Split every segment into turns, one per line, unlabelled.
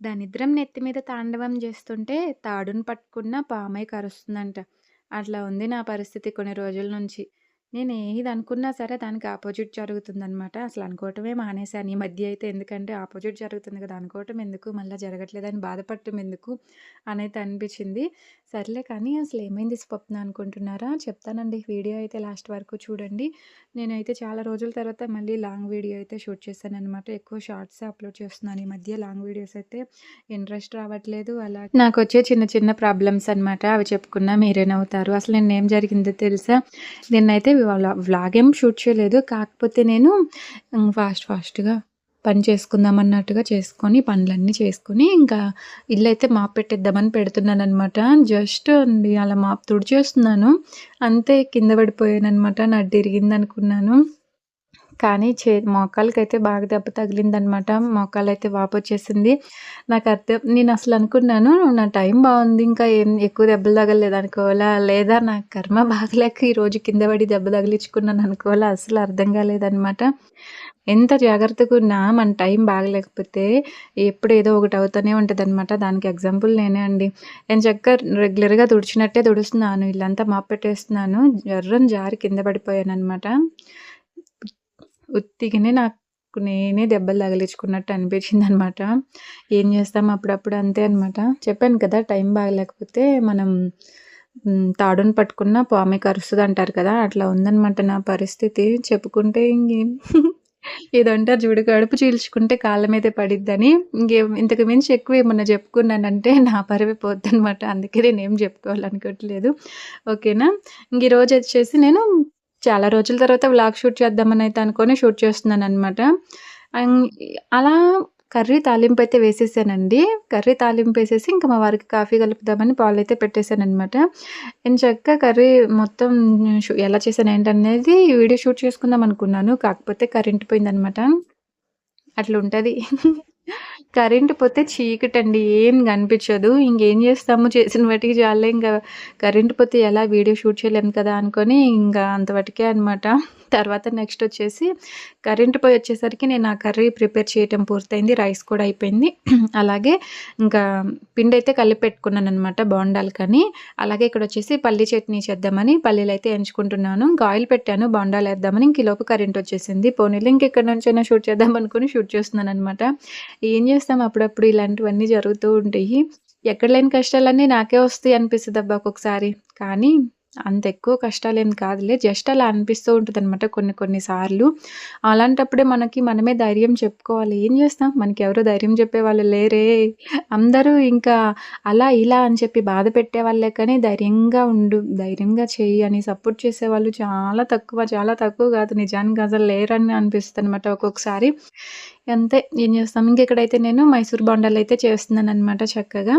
దరిద్రం నెత్తి మీద తాండవం చేస్తుంటే తాడును పట్టుకున్న పామై కరుస్తుందంట. అట్లా ఉంది నా పరిస్థితి కొన్ని రోజుల నుంచి. నేను ఏది అనుకున్నా సరే దానికి ఆపోజిట్ జరుగుతుందనమాట. అసలు అనుకోవటమే మానేశాను. ఈ మధ్య అయితే ఎందుకంటే ఆపోజిట్ జరుగుతుంది కదా! అనుకోవటం ఎందుకు, మళ్ళీ జరగట్లేదని బాధపడటం ఎందుకు అనైతే అనిపించింది. సర్లే కానీ అసలు ఏమైంది స్వప్న అనుకుంటున్నారా? చెప్తానండి. వీడియో అయితే లాస్ట్ వరకు చూడండి. నేనైతే చాలా రోజుల తర్వాత మళ్ళీ లాంగ్ వీడియో అయితే షూట్ చేశాననమాట. ఎక్కువ షార్ట్సే అప్లోడ్ చేస్తున్నాను. ఈ మధ్య లాంగ్ వీడియోస్ అయితే ఇంట్రెస్ట్ రావట్లేదు. అలా నాకు వచ్చే చిన్న చిన్న ప్రాబ్లమ్స్ అనమాట. అవి చెప్పుకున్నా మీరేనవుతారు అసలు అసలు నిన్నేం జరిగిందో తెలుసా? నిన్నైతే వ్లాగ్ ఏం షూట్ చేయలేదు. కాకపోతే నేను ఫాస్ట్ ఫాస్ట్‌గా పని చేసుకుందాం అన్నట్టుగా చేసుకొని పనులన్నీ చేసుకొని ఇంకా ఇల్లు అయితే మాప్ పెట్టేద్దామని పెడుతున్నాననమాట. జస్ట్ అండి అలా మాప్ తుడిచేస్తున్నాను. అంతే కింద పడిపోయాను అనమాట పడిపోయాననమాట. అనుకున్నాను కానీ చే మోకాళ్ళకైతే బాగా దెబ్బ తగిలిందనమాట. మోకాళ్ళైతే వాపొచ్చేసింది. నేను అసలు అనుకున్నాను నా టైం బాగుంది ఇంకా ఏం ఎక్కువ దెబ్బలు తగలలేదు అనుకోవాలా? లేదా నా కర్మ బాగలేక ఈరోజు కింద పడి దెబ్బ తగిలించుకున్నాను అనుకోవాలా? అసలు అర్థం కాలేదనమాట. ఎంత జాగ్రత్తగా ఉన్నా మన టైం బాగలేకపోతే ఎప్పుడు ఏదో ఒకటి అవుతూనే ఉంటదనమాట. దానికి ఎగ్జాంపుల్ నేనే అండి. నేను చక్కగా రెగ్యులర్‌గా తుడిచినట్టే తుడుస్తున్నాను. ఇల్లంతా మాపెట్టేస్తున్నాను పెట్టేస్తున్నాను. జారి కింద పడిపోయాను అనమాట ఉత్తిగానే నాకు నేనే దెబ్బలు తగిలించుకున్నట్టు అనిపించిందనమాట. ఏం చేస్తాం అప్పుడప్పుడు అంతే అనమాట. చెప్పాను కదా! టైం బాగలేకపోతే మనం తాడును తాడుని పట్టుకున్న పామే అంటారు కదా! అట్లా ఉందనమాట నా పరిస్థితి. చెప్పుకుంటే ఇంకేం ఏదంటారు చూడు కడుపు చీల్చుకుంటే కాళ్ళ మీదే పడిద్దని. ఇంకేం ఇంతకు మించి ఎక్కువ ఏమన్నా చెప్పుకున్నానంటే నా పరువే పోద్దనమాట. అందుకే నేనేం చెప్పుకోవాలనుకోవట్లేదు. ఓకేనా? ఇంక ఈరోజొచ్చేసి నేను చాలా రోజుల తర్వాత వ్లాగ్ షూట్ చేద్దామని అయితే అనుకోని షూట్ చేస్తున్నాను అనమాట అలా కర్రీ తాలింపు అయితే వేసేసానండి. కర్రీ తాలింపు వేసేసి ఇంకా మా వారికి కాఫీ కలుపుదామని పాలైతే నేను ఎంచక్కా కర్రీ మొత్తం ఎలా చేశాను ఏంటనేది వీడియో షూట్ చేసుకుందాం అనుకున్నాను. కాకపోతే కరెంట్ పోయిందనమాట. అట్లుంటది. కరెంట్ పోతే చీకటండి. ఏం కనిపించదు. ఇంకేం చేస్తాము చేసిన వాటికి చాలా ఇంకా కరెంట్ పోతే ఎలా వీడియో షూట్ చేయలేము కదా! అనుకొని ఇంకా అంతవరకే అనమాట. తర్వాత నెక్స్ట్ వచ్చేసి కరెంట్ పోయొచ్చేసరికి నేను ఆ కర్రీ ప్రిపేర్ చేయటం పూర్తయింది. రైస్ కూడా అయిపోయింది. అలాగే ఇంకా పిండి అయితే కలిపి పెట్టుకున్నాను అనమాట బోండాలకని. అలాగే ఇక్కడ వచ్చేసి పల్లీ చట్నీ చేద్దామని పల్లీలు అయితే ఎంచుకుంటున్నాను. ఇంకా ఆయిల్ పెట్టాను బోండాలేద్దామని. ఇంక లోపు కరెంట్ వచ్చేసింది. పోనీలు ఇంక ఇక్కడ నుంచైనా షూట్ చేద్దాం షూట్ షూట్ చేస్తున్నాననమాట. ఏం చేస్తాను చేస్తాం అప్పుడప్పుడు ఇలాంటివన్నీ జరుగుతూ ఉంటాయి. ఎక్కడ లేని కష్టాలన్నీ నాకే వస్తాయి అనిపిస్తుంది అబ్బా ఒక్కొక్కసారి. కానీ అంత ఎక్కువ కష్టాలేం కాదులే. జస్ట్ అలా అనిపిస్తూ ఉంటుంది కొన్ని కొన్ని సార్లు. అలాంటప్పుడే మనకి మనమే ధైర్యం చెప్పుకోవాలి. ఏం చేస్తాం మనకి ఎవరు ధైర్యం చెప్పేవాళ్ళు లేరే. అందరూ ఇంకా అలా ఇలా అని చెప్పి బాధ పెట్టేవాళ్ళే కానీ ధైర్యంగా ఉండు, ధైర్యంగా చెయ్యి అని సపోర్ట్ చేసేవాళ్ళు చాలా తక్కువ. చాలా తక్కువ కాదు నిజానికి అసలు లేరని అనిపిస్తుంది అనమాట ఒక్కొక్కసారి. అంతే ఏం చేస్తాం. ఇంక ఇక్కడైతే నేను మైసూర్ బోండాలైతే చేస్తున్నాననమాట చక్కగా.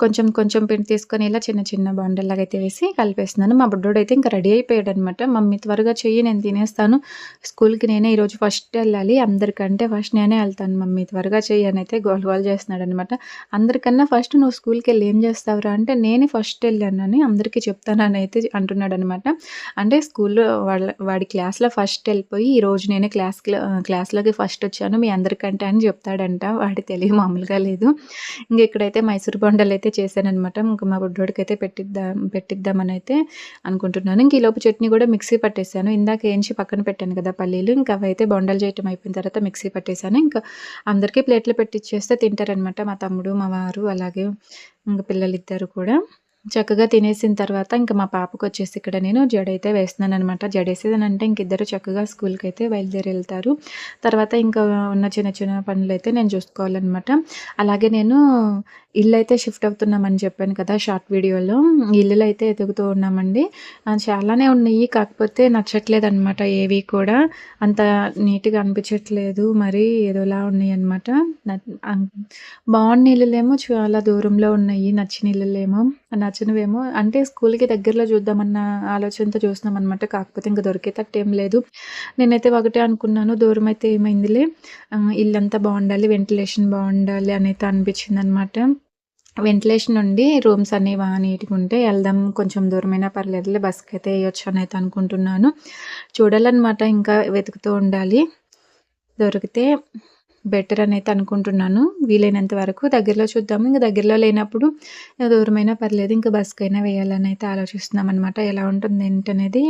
కొంచెం కొంచెం పిండి తీసుకొని ఇలా చిన్న చిన్న బాండల్లాగా అయితే వేసి కలిపేస్తున్నాను. మా బుడ్డోడైతే ఇంకా రెడీ అయిపోయాడు అనమాట మమ్మీ త్వరగా చెయ్యి నేను తినేస్తాను. స్కూల్‌కి నేనే ఈరోజు ఫస్ట్ వెళ్ళాలి అందరికంటే ఫస్ట్ నేనే వెళ్తాను మమ్మీ త్వరగా చెయ్యి గోల్ గోల్ చేస్తున్నాడనమాట. అందరికన్నా ఫస్ట్ నువ్వు స్కూల్కి వెళ్ళి ఏం చేస్తావురా అంటే నేనే ఫస్ట్ వెళ్ళానని అందరికీ చెప్తాననైతే అంటున్నాడనమాట. అంటే స్కూల్‌లో వాళ్ళ వాడి క్లాస్‌లో ఫస్ట్ వెళ్ళిపోయి ఈరోజు నేనే క్లాస్ క్లాస్‌లోకి ఫస్ట్ వచ్చాను మీ అందరికంటే అని చెప్తాడంట. వాడి తెలివి మామూలుగా లేదు. ఇంక ఇక్కడైతే మైసూర్ బొండలు అయితే చేశానమాట ఇంకా మా బుడ్డోడికైతే పెట్టిద్దాం పెట్టిద్దామని అయితే అనుకుంటున్నాను. ఇంక ఈలోపు చట్నీ కూడా మిక్సీ పట్టేసాను. ఇందాక ఏంచి పక్కన పెట్టాను కదా పల్లీలు. ఇంకా అవైతే బొండలు చేయటం అయిపోయిన తర్వాత మిక్సీ పట్టేసాను. ఇంకా అందరికీ ప్లేట్లు పెట్టిచ్చేస్తే తింటారనమాట. మా తమ్ముడు, మా వారు అలాగే ఇంకా పిల్లలిద్దరు కూడా. చక్కగా తినేసిన తర్వాత ఇంకా మా పాపకు వచ్చేసి ఇక్కడ నేను జడైతే వేస్తున్నాననమాట. జడేసేసానంటే ఇంక ఇద్దరు చక్కగా స్కూల్కి అయితే బయలుదేరి వెళ్తారు తర్వాత ఇంకా ఉన్న చిన్న చిన్న పనులైతే నేను చూసుకోవాలన్నమాట అలాగే నేను ఇల్లు అయితే షిఫ్ట్ అవుతున్నామని చెప్పాను కదా! షార్ట్ వీడియోలో. ఇల్లులు అయితే ఎదుగుతూ ఉన్నామండి. చాలానే ఉన్నాయి. కాకపోతే నచ్చట్లేదు అనమాట ఏవి కూడా. అంత నీట్‌గా అనిపించట్లేదు. మరి ఏదోలా ఉన్నాయి అనమాట బాగున్న ఇల్లులేమో చాలా దూరంలో ఉన్నాయి. నచ్చిన ఇల్లులేమో నచ్చినవేమో అంటే స్కూల్‌కి దగ్గరలో చూద్దామన్న ఆలోచనతో చూస్తున్నాం అనమాట కాకపోతే ఇంకా దొరికేటట్టు ఏం లేదు. నేనైతే ఒకటే అనుకున్నాను దూరమైతే ఏమైందిలే ఇల్లంతా బాగుండాలి వెంటిలేషన్ బావుండాలి అనైతే అనిపించిందనమాట. వెంటిలేషన్ ఉండి రూమ్స్ అన్నీ నీట్గా ఉంటే వెళ్దాం కొంచెం దూరమైనా పర్లేదులే వేయొచ్చు అని అనైతే అనుకుంటున్నాను. చూడాలన్నమాట ఇంకా వెతుకుతూ ఉండాలి. దొరికితే బెటర్ అని అయితే అనుకుంటున్నాను. వీలైనంత వరకు దగ్గరలో చూద్దాము. ఇంకా దగ్గరలో లేనప్పుడు దూరమైనా పర్లేదు ఇంకా బస్కైనా వేయాలని అయితే ఆలోచిస్తున్నాం అనమాట ఎలా ఉంటుంది ఏంటనేది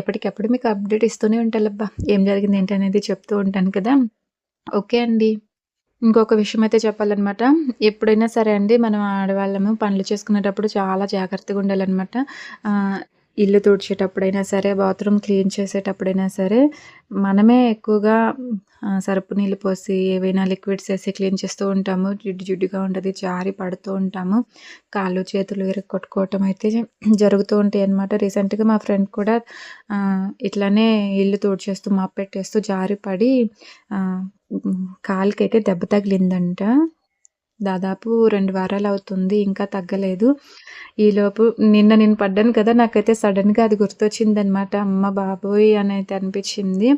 ఎప్పటికప్పుడు మీకు అప్డేట్ ఇస్తూనే ఉంటాలబ్బా. ఏం జరిగింది ఏంటనేది చెప్తూ ఉంటాను కదా. ఓకే అండి. ఇంకొక విషయం అయితే చెప్పాలన్నమాట. ఎప్పుడైనా సరే అండి మనం ఆడవాళ్ళము పనులు చేసుకునేటప్పుడు చాలా జాగ్రత్తగా ఉండాలన్నమాట. ఇల్లు తుడిచేటప్పుడైనా సరే బాత్రూమ్ క్లీన్ చేసేటప్పుడైనా సరే మనమే ఎక్కువగా సరుపు నీళ్ళు పోసి ఏవైనా లిక్విడ్స్ వేసి క్లీన్ చేస్తూ ఉంటాము. జిడ్డు జిడ్డుగా ఉంటుంది జారి పడుతూ ఉంటాము. కాళ్ళు చేతులు కొట్టుకోవటం అయితే జరుగుతూ ఉంటాయి అన్నమాట. రీసెంట్గా మా ఫ్రెండ్ కూడా ఇట్లానే ఇల్లు తుడిచేస్తూ మాపెట్టేస్తూ పెట్టేస్తూ జారి పడి కాలుకైతే దెబ్బ తగిలిందంట. దాదాపు రెండు వారాలు అవుతుంది ఇంకా తగ్గలేదు. ఈలోపు నిన్న నేను పడ్డాను కదా నాకైతే సడన్గా అది గుర్తొచ్చిందనమాట అమ్మ బాబోయ్ అని అయితే అనిపించింది.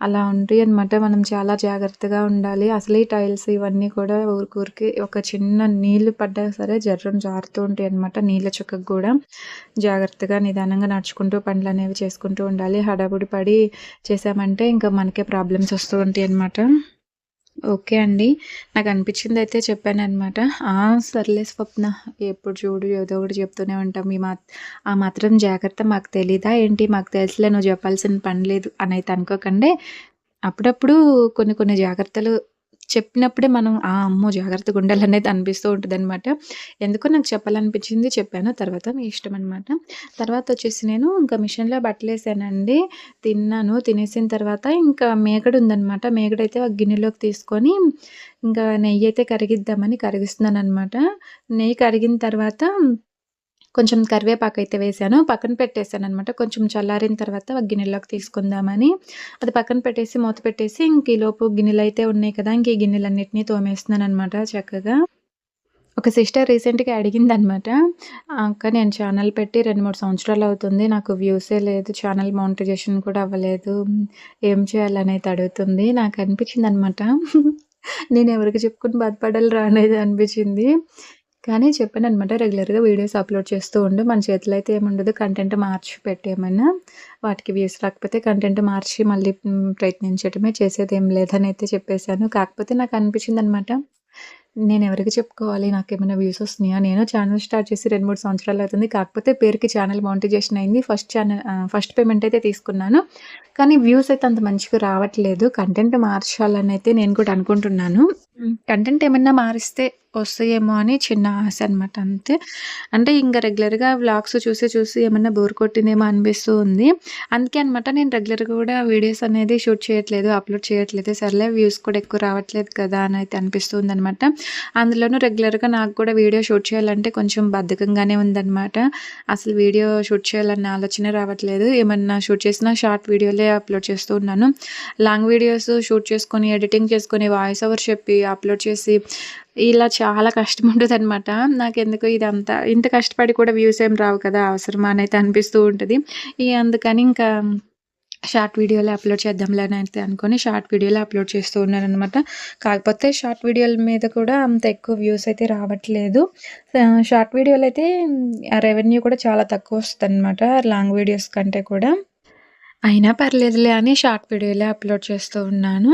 అలా ఉంటాయి అనమాట మనం చాలా జాగ్రత్తగా ఉండాలి. అసలు ఈ టైల్స్ ఇవన్నీ కూడా ఊరికూరికి ఒక చిన్న నీళ్ళు పడ్డా సరే జర్రం జారుతూ ఉంటాయి అనమాట నీళ్ళ చుక్కకు కూడా. జాగ్రత్తగా నిదానంగా నడుచుకుంటూ పనులు అనేవి చేసుకుంటూ ఉండాలి. హడాబుడి పడి చేసామంటే ఇంకా మనకే ప్రాబ్లమ్స్ వస్తూ ఉంటాయి అనమాట ఓకే అండి. నాకు అనిపించింది అయితే చెప్పాను అనమాట సర్లే స్వప్న ఎప్పుడు చూడు ఏదో ఒకటి చెప్తూనే ఉంటాం. మీ మా ఆ మాత్రం జాగ్రత్త మాకు తెలీదా ఏంటి? మాకు తెలిసిలే నువ్వు చెప్పాల్సిన పని లేదు అయితే అనుకోకండి. అప్పుడప్పుడు కొన్ని కొన్ని జాగ్రత్తలు చెప్పినప్పుడే మనం ఆ! అమ్మో! జాగ్రత్తగా ఉండాలనేది అనిపిస్తూ ఉంటదనమాట. ఎందుకో నాకు చెప్పాలనిపించింది చెప్పాను. తర్వాత మీ ఇష్టం అనమాట. తర్వాత వచ్చేసి నేను ఇంకా మిషన్‌లో బట్టలేసానండి. తిన్నాను. తినేసిన తర్వాత ఇంకా మేకడు ఉందనమాట. మేకడైతే ఒక గిన్నెలోకి తీసుకొని ఇంకా నెయ్యి అయితే కరిగిద్దామని కరిగిస్తున్నాను అనమాట నెయ్యి కరిగిన తర్వాత కొంచెం కరివేపాకు అయితే వేసాను. పక్కన పెట్టేశాను అనమాట కొంచెం చల్లారిన తర్వాత ఒక గిన్నెలోకి తీసుకుందామని. అది పక్కన పెట్టేసి మూత పెట్టేసి ఇంక ఈలోపు గిన్నెలు అయితే ఉన్నాయి కదా ఇంక ఈ గిన్నెలన్నింటినీ తోమేస్తున్నాను అనమాట చక్కగా. ఒక సిస్టర్ రీసెంట్గా అడిగింది అనమాట అక్క నేను ఛానల్ పెట్టి రెండు మూడు సంవత్సరాలు అవుతుంది నాకు వ్యూసే లేదు ఛానల్ మానిటైజేషన్ కూడా అవ్వలేదు. ఏం చేయాలనేది అడుగుతుంది. నాకు అనిపించింది అనమాట నేను ఎవరికి చెప్పుకుని బాధపడాలి రా అనేది అనిపించింది. కానీ చెప్పాను అనమాట రెగ్యులర్‌గా వీడియోస్ అప్‌లోడ్ చేస్తూ ఉండు. మన చేతిలో అయితే ఏముండదు. కంటెంట్ మార్చి పెట్టేయమన్నా. వాటికి వ్యూస్ రాకపోతే కంటెంట్ మార్చి మళ్ళీ ప్రయత్నించడమే. చేసేదేం లేదని అయితే చెప్పేశాను కాకపోతే నాకు అనిపించిందనమాట నేను ఎవరికి చెప్పుకోవాలి? నాకేమైనా వ్యూస్ వస్తున్నాయా? నేను ఛానల్ స్టార్ట్ చేసి రెండు మూడు సంవత్సరాలు అవుతుంది. కాకపోతే పేరుకి ఛానల్ మౌంటైజేషన్ అయింది. ఫస్ట్ ఛానల్ ఫస్ట్ పేమెంట్ అయితే తీసుకున్నాను. కానీ వ్యూస్ అయితే అంత మంచిగా రావట్లేదు. కంటెంట్ మార్చాలని అయితే నేను కూడా అనుకుంటున్నాను. కంటెంట్ ఏమన్నా మారిస్తే వస్తాయేమో అని చిన్న ఆశ అనమాట అంతే. అంటే ఇంకా రెగ్యులర్‌గా వ్లాగ్స్ చూసి చూసి ఏమన్నా బోర్ కొట్టిందేమో అనిపిస్తూ ఉంది. అందుకే అనమాట నేను రెగ్యులర్‌గా కూడా వీడియోస్ అనేది షూట్ చేయట్లేదు, అప్‌లోడ్ చేయట్లేదు. సర్లే వ్యూస్ కూడా ఎక్కువ రావట్లేదు కదా! అని అయితే అనిపిస్తుంది అనమాట అందులోనూ రెగ్యులర్‌గా నాకు కూడా వీడియో షూట్ చేయాలంటే కొంచెం బద్ధకంగానే ఉందన్నమాట అసలు వీడియో షూట్ చేయాలన్న ఆలోచన రావట్లేదు. ఏమన్నా షూట్ చేసినా షార్ట్ వీడియోలే అప్‌లోడ్ చేస్తూ ఉన్నాను. లాంగ్ వీడియోస్ షూట్ చేసుకొని, ఎడిటింగ్ చేసుకొని, వాయిస్ ఓవర్ చెప్పి, అప్‌లోడ్ చేసి ఇలా చాలా కష్టం ఉంటుంది ఉంటుందనమాట. నాకెందుకో ఇదంతా ఇంత కష్టపడి కూడా వ్యూస్ ఏం రావు కదా! అవసరమా అనేది అనిపిస్తూ ఉంటుంది ఈ అందుకని ఇంకా షార్ట్ వీడియోలో అప్‌లోడ్ చేద్దాంలేని అయితే అనుకోని షార్ట్ వీడియోలో అప్‌లోడ్ చేస్తూ ఉన్నాననమాట. కాకపోతే షార్ట్ వీడియోల మీద కూడా అంత ఎక్కువ వ్యూస్ అయితే రావట్లేదు. షార్ట్ వీడియోలు అయితే రెవెన్యూ కూడా చాలా తక్కువ వస్తుంది అనమాట లాంగ్ వీడియోస్ కంటే కూడా. అయినా పర్లేదులే అని షార్ట్ వీడియోలే అప్లోడ్ చేస్తూ ఉన్నాను.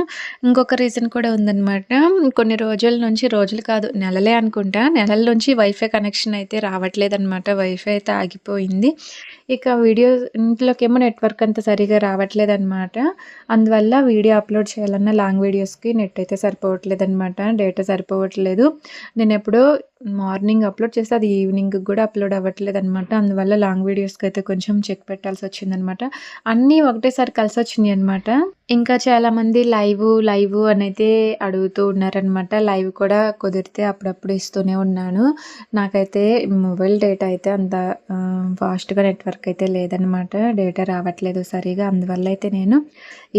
ఇంకొక రీజన్ కూడా ఉందన్నమాట. కొన్ని రోజుల నుంచి రోజులు కాదు నెలలే అనుకుంటా నెలల నుంచి వైఫై కనెక్షన్ అయితే రావట్లేదన్నమాట. వైఫై అయితే ఆగిపోయింది. ఇక వీడియో ఇంట్లోకేమో నెట్వర్క్ అంత సరిగా రావట్లేదన్నమాట. అందువల్ల వీడియో అప్లోడ్ చేయాలన్న లాంగ్ వీడియోస్కి నెట్ అయితే సరిపోవట్లేదనమాట డేటా సరిపోవట్లేదు. నేను ఎప్పుడో మార్నింగ్ అప్లోడ్ చేస్తే అది ఈవినింగ్ కూడా అప్లోడ్ అవ్వట్లేదు అనమాట అందువల్ల లాంగ్ వీడియోస్కి అయితే కొంచెం చెక్ పెట్టాల్సి వచ్చిందనమాట అన్నీ ఒకటేసారి కలిసి వచ్చింది అనమాట ఇంకా చాలామంది లైవ్ లైవ్ అని అయితే అడుగుతూ ఉన్నారనమాట లైవ్ కూడా కుదిరితే అప్పుడప్పుడు ఇస్తూనే ఉన్నాను. నాకైతే మొబైల్ డేటా అయితే అంత ఫాస్ట్గా నెట్వర్క్ అయితే లేదనమాట డేటా రావట్లేదు సరిగా. అందువల్ల అయితే నేను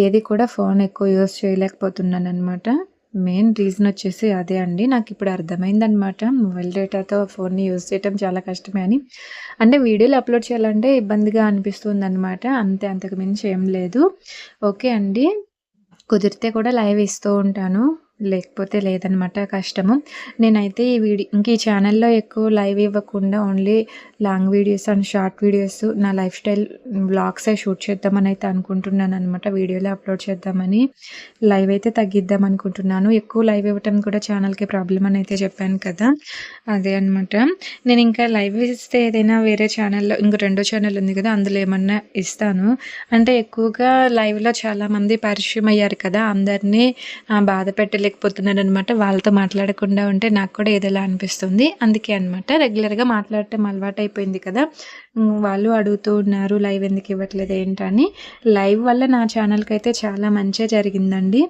ఏది కూడా ఫోన్ ఎక్కువ యూస్ చేయలేకపోతున్నాను అనమాట మెయిన్ రీజన్ వచ్చేసి అదే అండి. నాకు ఇప్పుడు అర్థమైందనమాట మొబైల్ డేటాతో ఫోన్ని యూజ్ చేయటం చాలా కష్టమే అని. అంటే వీడియోలు అప్లోడ్ చేయాలంటే ఇబ్బందిగా అనిపిస్తుంది అనమాట అంతే అంతకు మించి ఏం లేదు. ఓకే అండి. కుదిరితే కూడా లైవ్ ఇస్తూ ఉంటాను. లేకపోతే లేదనమాట కష్టము. నేనైతే ఈ వీడియో ఇంక ఈ ఛానల్లో ఎక్కువ లైవ్ ఇవ్వకుండా only long videos and short videos నా లైఫ్ స్టైల్ బ్లాగ్సే షూట్ చేద్దామని అయితే అనుకుంటున్నాను అనమాట వీడియోలో అప్లోడ్ చేద్దామని లైవ్ అయితే తగ్గిద్దాం అనుకుంటున్నాను. ఎక్కువ లైవ్ ఇవ్వటం కూడా ఛానల్కి ప్రాబ్లం అని అయితే చెప్పాను కదా. అదే అనమాట నేను ఇంకా లైవ్ ఇస్తే ఏదైనా వేరే ఛానల్లో ఇంక రెండో ఛానల్ ఉంది కదా అందులో ఏమన్నా ఇస్తాను. అంటే ఎక్కువగా లైవ్లో చాలామంది పరిచయం అయ్యారు కదా అందరినీ బాధ పెట్టలే అనమాట వాళ్ళతో మాట్లాడకుండా ఉంటే నాకు కూడా ఏదోలా అనిపిస్తుంది. అందుకే అనమాట రెగ్యులర్గా మాట్లాడటం అలవాటు అయిపోయింది కదా వాళ్ళు అడుగుతూ ఉన్నారు లైవ్ ఎందుకు ఇవ్వట్లేదు ఏంటని లైవ్ వల్ల నా ఛానల్కి అయితే చాలా మంచిగా జరిగిందండి.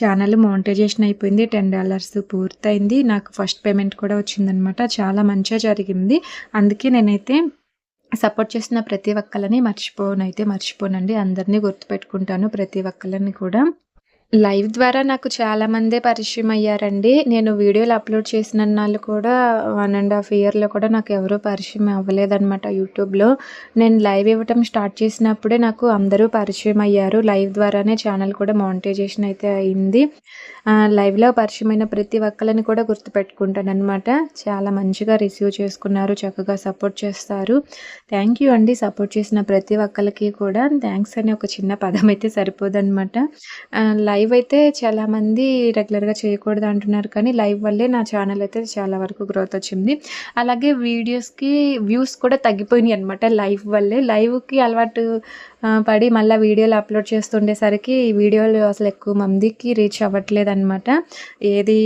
ఛానల్ మోనిటైజేషన్ అయిపోయింది టెన్ డాలర్స్ పూర్తయింది. నాకు ఫస్ట్ పేమెంట్ కూడా వచ్చిందనమాట చాలా మంచిగా జరిగింది. అందుకే నేనైతే సపోర్ట్ చేసిన ప్రతి ఒక్కరిని మర్చిపోనైతే మర్చిపోనండి. అందరినీ గుర్తుపెట్టుకుంటాను ప్రతి ఒక్కరిని కూడా. లైవ్ ద్వారా నాకు చాలామందే పరిచయం అయ్యారండి. నేను వీడియోలు అప్లోడ్ చేసిన నాళ్ళు కూడా వన్ అండ్ హాఫ్ ఇయర్లో కూడా నాకు ఎవరూ పరిచయం అవ్వలేదన్నమాట యూట్యూబ్లో. నేను లైవ్ ఇవ్వటం స్టార్ట్ చేసినప్పుడే నాకు అందరూ పరిచయం అయ్యారు. లైవ్ ద్వారానే ఛానల్ కూడా మానిటైజేషన్ అయితే అయింది. లైవ్లో పరిచయమైన ప్రతి ఒక్కరిని కూడా గుర్తుపెట్టుకుంటాను అనమాట చాలా మంచిగా రిసీవ్ చేసుకున్నారు చక్కగా సపోర్ట్ చేస్తారు. థ్యాంక్ యూ అండి సపోర్ట్ చేసిన ప్రతి ఒక్కరికి కూడా. థ్యాంక్స్ అనే ఒక చిన్న పదం అయితే సరిపోదన్నమాట. లైవ్ లైవ్ అయితే చాలామంది రెగ్యులర్గా చేయకూడదు అంటున్నారు కానీ లైవ్ వల్లే నా ఛానల్ అయితే చాలా వరకు గ్రోత్ వచ్చింది. అలాగే వీడియోస్కి వ్యూస్ కూడా తగ్గిపోయినాయి అనమాట లైవ్ వల్లే. లైవ్కి అలవాటు పడి మళ్ళీ వీడియోలు అప్లోడ్ చేస్తుండేసరికి వీడియోలు అసలు ఎక్కువ మందికి రీచ్ అవ్వట్లేదు అనమాట ఏది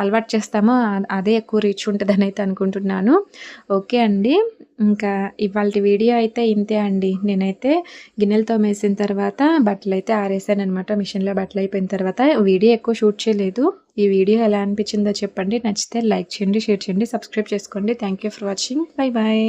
అలవాటు చేస్తామో అదే ఎక్కువ రీచ్ ఉంటుందని అయితే అనుకుంటున్నాను. ఓకే అండి. ఇంకా ఇవాళ వీడియో అయితే ఇంతే అండి. నేనైతే గిన్నెలతో మేసిన తర్వాత బట్టలు అయితే ఆరేసాను అనమాట మిషన్లో బట్టలు అయిపోయిన తర్వాత వీడియో ఎక్కువ షూట్ చేయలేదు. ఈ వీడియో ఎలా అనిపించిందో చెప్పండి. నచ్చితే లైక్ చేయండి షేర్ చేయండి సబ్స్క్రైబ్ చేసుకోండి. Thank you for watching bye bye